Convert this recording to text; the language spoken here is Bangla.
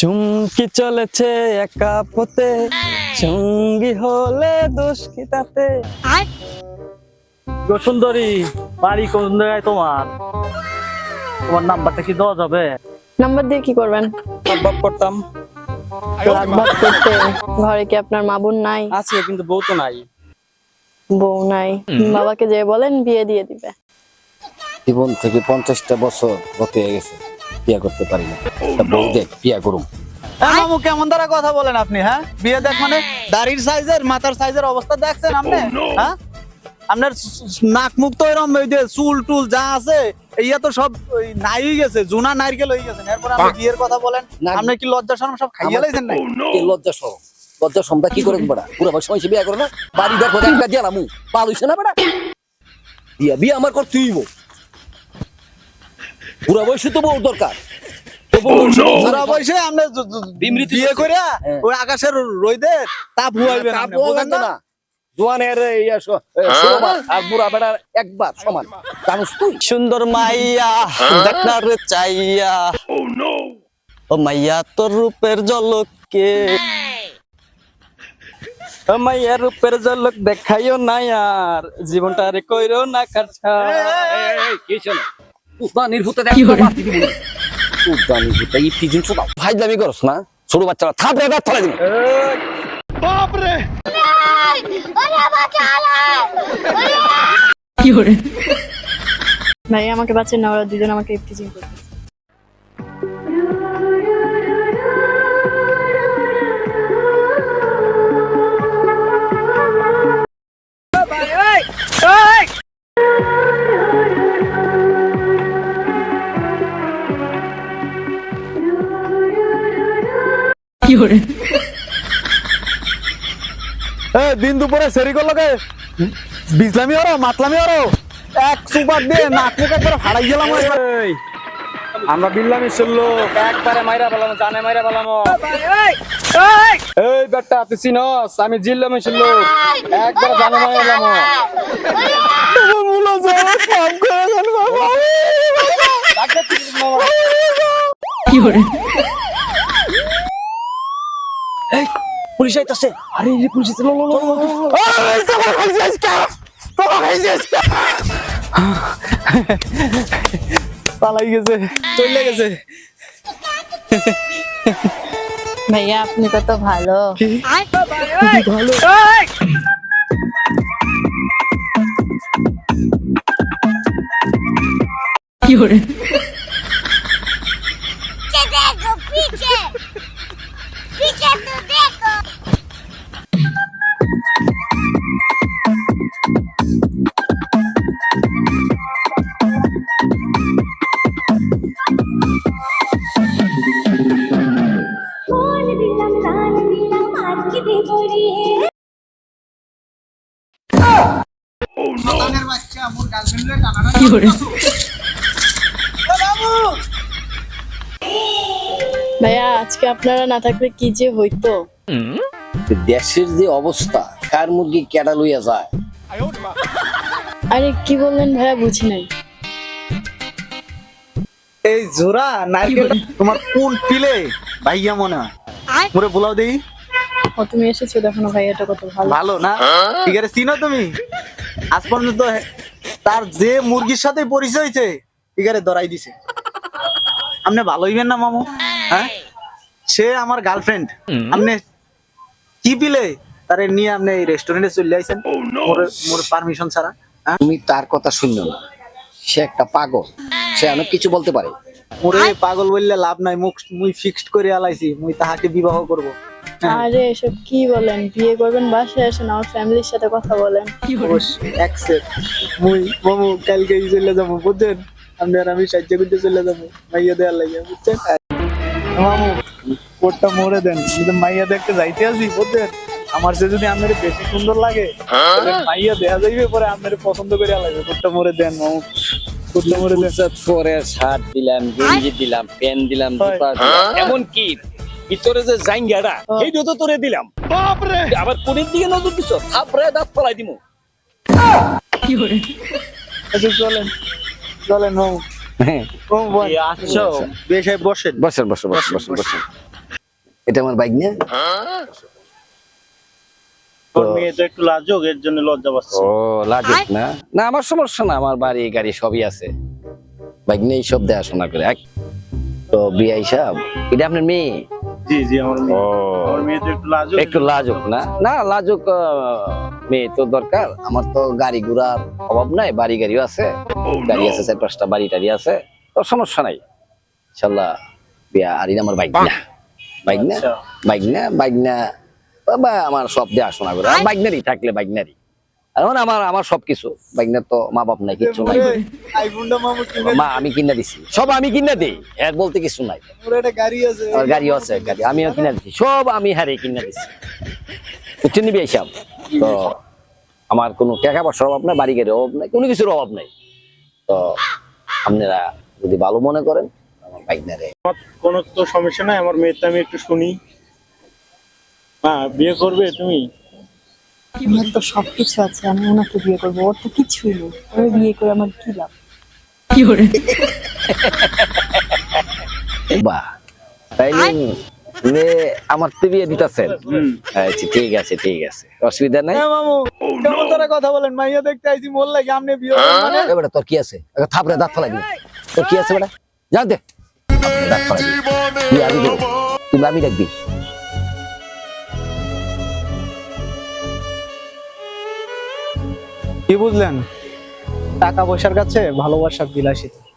চুমকি চলেছে একা পথে। সঙ্গী হলে দোষ কি তাতে? সুন্দরী বাড়ি কোন জায়গায় তোমার? তোমার নাম্বারটা কি দেওয়া যাবে? নাম্বার দিয়ে কি করবেন? করতাম। করতে। ঘরে কি আপনার মা বোন নাই? আছে কিন্তু বউ তো নাই। বউ নাই। বাবাকে যে বলেন বিয়ে দিয়ে দিবে। জীবন থেকে পঞ্চাশটা বছর গত হয়ে গেছে। বিয়া করতে পারি না। তা বউ দেখ বিয়া করুম। হ্যাঁ মামু কেমন দ্বারা কথা বলেন আপনি হ্যাঁ? বিয়ে দেখ মানে দাড়ির সাইজের মাথার সাইজের অবস্থা দেখছেন আপনি? হ্যাঁ? আপনার নাক মুখ তো এরকম ওই যে চুল টুল যা আছে ইয়া তো সব নাই গেছে জুনা নারকেল হয়ে গেছে। এরপর আপনি বিয়ের কথা বলেন আপনি কি লজ্জা শরম সব খাইয়ে লাইছেন না এই লজ্জা সহ লজ্জা সমটা কি করে বড়া? পুরো বয়স সময় বিয়া করে না। বাড়ি দেখো একটা দিলাম পাল হইছে না বেটা? বিয়া বিয়া আমার করতেই বউ পুরো বয়সে তো বউ দরকার সারা বয়সে বিয়ে। করে হ্যাঁ। ওই আকাশের রইদে তাপ না জোয়ানের ইয়া আর বুড়া বেড়ার একবার সমান জানুস তুই সুন্দর মাইয়া দেখার চাইয়া ও মাইয়া তোর রূপের ঝলকে ও মাইয়া রূপের ঝলক দেখাইও না আর জীবনটা রে কইরো না এই পিজিন ছোট করস না ছোট বাচ্চারা থাপড়ে দাঁত ফেলে দিবে। ভাই আমাকে বাঁচেন না ওরা দুজন আমাকে ইফটিজিং করবে এ দিন দুপুরে সেরি করল কে? বিজলামি ওরো মাতলামি ওরো এক সুপার দিয়ে নাক মুখ একবার হারাই গেলাম। এই, আমরা বিল্লামি শুনলো একবারে মাইরা পেলাম জানে মাইরা পেলাম এই বেটা তুই চিনস আমি জিল্লামি শুনলো একবারে জানে মাইরা পেলাম পুলিশ আইতাছে। আরে এই পুলিশ পালাই গেছে চলে গেছে। ভাইয়া আপনি কত ভালো। पीछे ভাইয়া আজকে আপনারা না থাকলে কি যে হইতো? দেশের যে অবস্থা কার মুরগি কেডা লইয়া যায়? আরে কি বললেন ভাইয়া বুঝি নাই। এই জোড়া নারকেল তোমার কোন পিলে? ভাইয়া মনে হয়। মোরে বলাও দেই। ও তুমি এসেছ দেখো না ভাইয়াটা কত ভালো। ভালো না? ঠিক আছে চিনো তুমি? আজ পর্যন্ত তার যে মুরগির সাথে পরিচয় হয়েছে আছে ধরাই দিছে। আপনি ভালো হইবেন না মামু? হ্যাঁ? সে আমার গার্লফ্রেন্ড আপনি কি পিলে? তারে নিয়ে আপনি এই রেস্টুরেন্টে চলে আইছেন। মোর মোর পারমিশন ছাড়া হ্যাঁ? তুমি তার কথা শুনলো না। সে একটা পাগল। সে অনেক কিছু বলতে পারে। মোরে পাগল বললে লাভ নাই। মুখ মুই ফিক্সড করে আলাইছি। মুই তাহাকে বিবাহ করব। আরে এসব কি বলেন? বিয়ে করবেন বাসায় আসেন আমার ফ্যামিলির সাথে কথা বলেন। অবশ্যই accept। মুই মামু কালকে চলে যাব বুঝছেন? আপনি আর আমি সাহায্য করতে চলে যাব মাইয়া দেওয়ার লাগে বুঝছেন? মামু কোটটা মোড়ে দেন যদি মাইয়া দেখতে যাইতে আসি বুঝছেন? আমার সে যদি আপনার বেশি সুন্দর লাগে মাইয়া দেয়া যাইবে পরে আপনার পছন্দ করে লাগবে। কোটটা মোড়ে দেন মামু। কোটটা মোড়ে দেন। পরে শার্ট দিলাম গেঞ্জি দিলাম প্যান্ট দিলাম জুতা দিলাম এমন কি ভিতরে যে জাইঙ্গাটা সেইটা তো তোরে দিলাম। বাপরে! আবার কোনের দিকে নজর দিছ? থাপড়ে দাঁত ফলাই দিমু। কি আচ্ছা চলেন। চলেন মামু হ্যাঁ। আচ্ছা বেশ বসেন। বসেন বসেন বসেন বসেন বসেন। এটা আমার বাইক না তোর একটু লাজুক এর জন্য লজ্জা পাচ্ছে। ও লাজুক না? না আমার সমস্যা না আমার বাড়ি গাড়ি সবই আছে। বাইক নিয়ে সব দেখাশোনা করে। এক তো এটা আপনার মেয়ে? জি জি আমার মেয়ে। ও। আমার মেয়ে তো একটু লাজুক। একটু লাজুক না? না লাজুক মেয়ে তো দরকার। আমার তো গাড়ি ঘোড়ার অভাব নাই বাড়ি গাড়িও আছে। গাড়ি আছে চার পাঁচটা বাড়ি টাড়ি আছে। তো সমস্যা নাই। ইনশাল্লাহ বিয়া আমার বাইক না। বাইক না? আচ্ছা। বাইক না বাইক না। বাবা আমার সব দেখাশোনা করে। আর বাইকনারি থাকলে বাইকনারি আর মানে আমার আমার সবকিছু। বাইকনার তো মা বাপ নাই কিচ্ছু নাই। মা আমি কিনা দিছি। সব আমি কিনা দিই এর বলতে কিছু নাই। আছে। গাড়িও আছে গাড়ি। আমিও কিনা দিছি সব আমি হারে কিনা দিছি। বুঝছেন নিবি এইসব তো আমার কোনো টাকা পয়সার অভাব নাই বাড়ি গাড়ির অভাব নাই কোনো কিছুর অভাব নাই। তো আপনারা যদি ভালো মনে করেন আমার বাইক না রে কোনো তো সমস্যা নাই আমার মেয়েটা আমি একটু শুনি। হ্যাঁ বিয়ে করবে তুমি? আমার তো সবকিছু আছে আমি ওনাকে বিয়ে করব ওর তো কিছুই নেই। ওর বিয়ে করে আমার কি লাভ? বাহ তাইলে লে আমার তো বিয়ে দিতেছেন। আচ্ছা ঠিক আছে ঠিক আছে। অসুবিধা নাই? হ্যাঁ মামু। কেমন তারা কথা বলেন? মাইয়া দেখতে আইছি মোর লাগে আমনে বিয়ে মানে। এবারে তোর কি আছে? একটা থাপড়ে দাঁত ফলাই দিবি। তোর কি আছে বেটা? যাও দে। থাপড়ে দাঁত ফলাই দিবি। তুই আমি দেবো কি বুঝলেন? টাকা পয়সার কাছে ভালোবাসা বিলাসিতা।